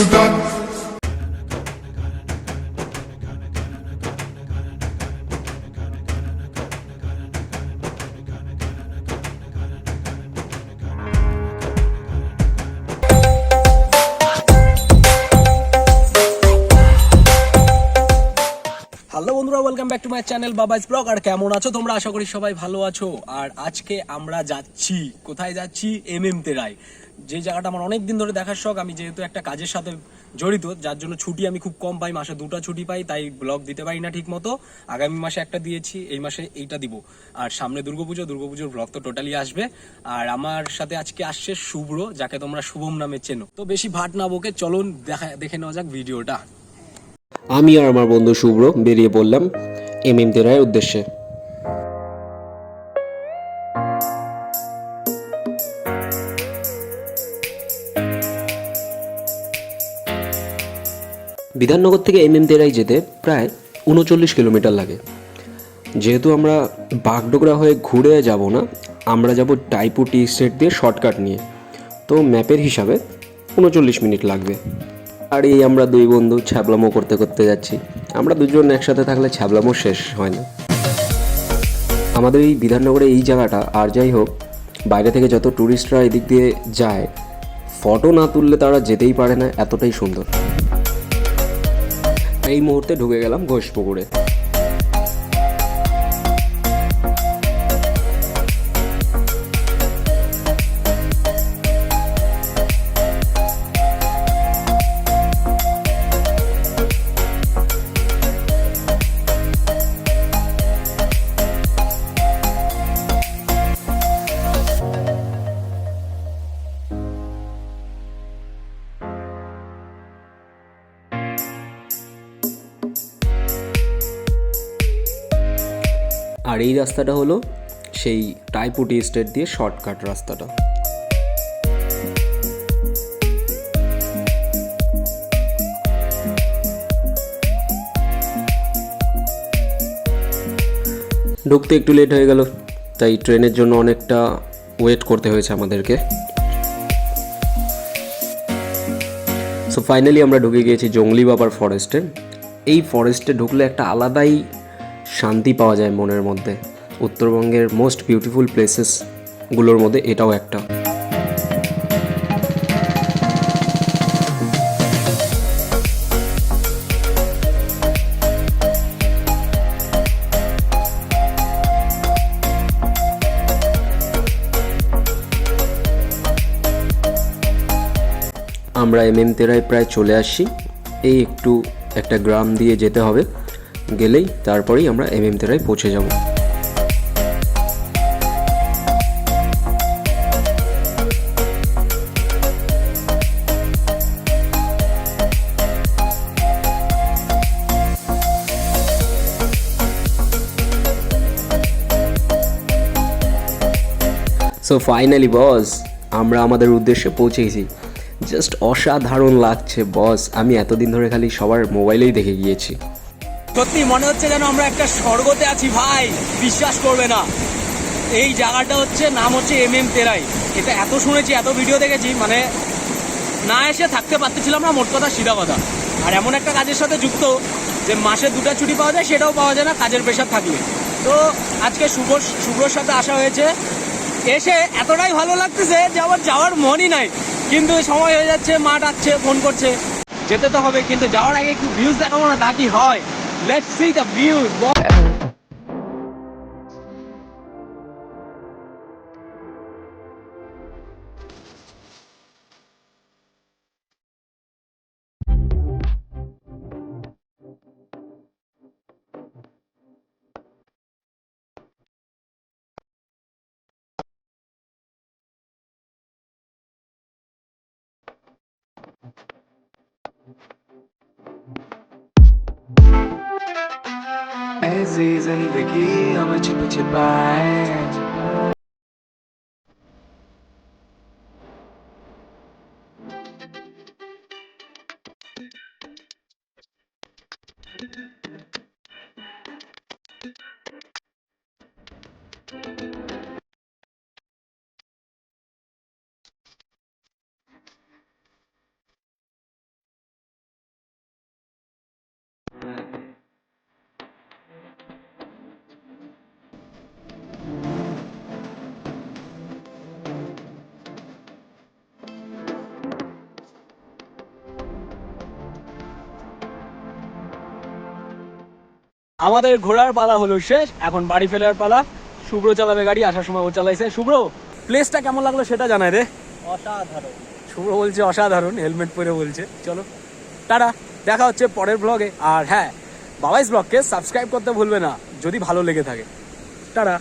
is that? Welcome back to my channel Babai's blog আর কেমন আছো তোমরা? আশা করি সবাই ভালো আছো। আর আজকে আমরা যাচ্ছি, কোথায় যাচ্ছি? এম এম তেরাই যে জায়গাটা আমার অনেক দিন ধরে দেখার শখ, আমি যেহেতু একটা কাজের সাথে জড়িত, যার জন্য ছুটি আমি খুব কম পাই, মাসে দুটো ছুটি পাই, তাই ব্লগ দিতে পারি না ঠিক মতো আগামী মাসে একটা দিয়েছি, এই মাসে এইটা দিব। আর সামনে দুর্গাপুজো, দুর্গাপুজোর ব্লগ তো টোটালি আসবে। আর আমার সাথে আজকে আসছে শুভ্র, যাকে তোমরা শুভম নামে চেনো। তো বেশি ভাট না বকে, চলুন দেখা, দেখে নেওয়া যাক ভিডিওটা। আমি আর আমার বন্ধু শুভ্র বেরিয়ে পড়লাম এম এম তেরায়ের উদ্দেশ্যে। বিধাননগর থেকে এম এম তেরাই যেতে প্রায় উনচল্লিশ কিলোমিটার লাগে। যেহেতু আমরা বাগডোগরা হয়ে ঘুরে যাব না, আমরা যাব টাইপু টি স্টেট দিয়ে শর্টকাট নিয়ে। তো ম্যাপের হিসাবে উনচল্লিশ মিনিট লাগবে। আর এই আমরা দুই বন্ধু ছ্যাবলামো করতে করতে যাচ্ছি। আমরা দুজন একসাথে থাকলে ছ্যাবলামো শেষ হয় না। আমাদের এই বিধাননগরে এই জায়গাটা, আর যাই হোক, বাইরে থেকে যত ট্যুরিস্টরা এদিক দিয়ে যায়, ফটো না তুললে তারা যেতেই পারে না, এতটাই সুন্দর। এই মুহূর্তে ঢুকে গেলাম ঘোষপুকুরে। আর এই রাস্তাটা হলো সেই টাইপুটি স্টেট দিয়ে শর্টকাট রাস্তাটা। ঢুকতে একটু লেট হয়ে গেল, তাই ট্রেনের জন্য অনেকটা ওয়েট করতে হয়েছে আমাদেরকে। সো ফাইনালি আমরা ঢুকে গিয়েছি জঙ্গলি বাবার ফরেস্টে এই ফরেস্টে ঢুকলে একটা আলাদাই শান্তি পাওয়া যায় মনের মধ্যে। উত্তরবঙ্গের মোস্ট বিউটিফুল প্লেসেসগুলোর মধ্যে এটাও একটা। আমরা এম এম তেরায় প্রায় চলে আসি। এই একটু একটা গ্রাম দিয়ে যেতে হবে। গেলেই তারপরেই আমরা এম এম তেরায় পৌঁছে যাব। সো ফাইনালি বস আমরা আমাদের উদ্দেশ্যে পৌঁছেছি। জাস্ট অসাধারণ লাগছে বস আমি এতদিন ধরে খালি সবার মোবাইলেই দেখে গিয়েছি। সত্যি মনে হচ্ছে যেন আমরা একটা স্বর্গতে আছি, ভাই। বিশ্বাস করবে না। এই জায়গাটা হচ্ছে, নাম হচ্ছে এম এম তেরাই। এটা এত শুনেছি, এত ভিডিও দেখেছি মানে না এসে থাকতে পারতেছিলাম না, মোট কথা সিধা কথা। আর এমন একটা কাজের সাথে যুক্ত যে মাসে দুটা ছুটি পাওয়া যায়, সেটাও পাওয়া যায় না, কাজের প্রেশার থাকলে। তো আজকে শুভ, শুভ্রর সাথে আসা হয়েছে। এসে এতটাই ভালো লাগতেছে যে আমার যাওয়ার মনই নাই। কিন্তু সময় হয়ে যাচ্ছে, মা ডাকছে, ফোন করছে। যেতে তো হবে, কিন্তু যাওয়ার আগে একটু ভিউজ দেখাবো না, তা কি হয়? Let's see Ezi zindagi ama chip chipaye আমাদের ঘোরার পালা হলো শেষ। এখন বাড়ি ফেরার পালা। শুভ্র চালাবে গাড়ি আসার সময় ও চালাইছে। শুভ্র প্লেসটা কেমন লাগল সেটা জানাই রে। অসাধারণ। শুভ্র বলছে অসাধারণ হেলমেট পরে বলছে। চলো টাটা। দেখা হচ্ছে পরের ব্লগে আর হ্যাঁ বাবাইস ব্লগকে সাবস্ক্রাইব করতে ভুলবে না যদি ভালো লেগে থাকে। টাটা।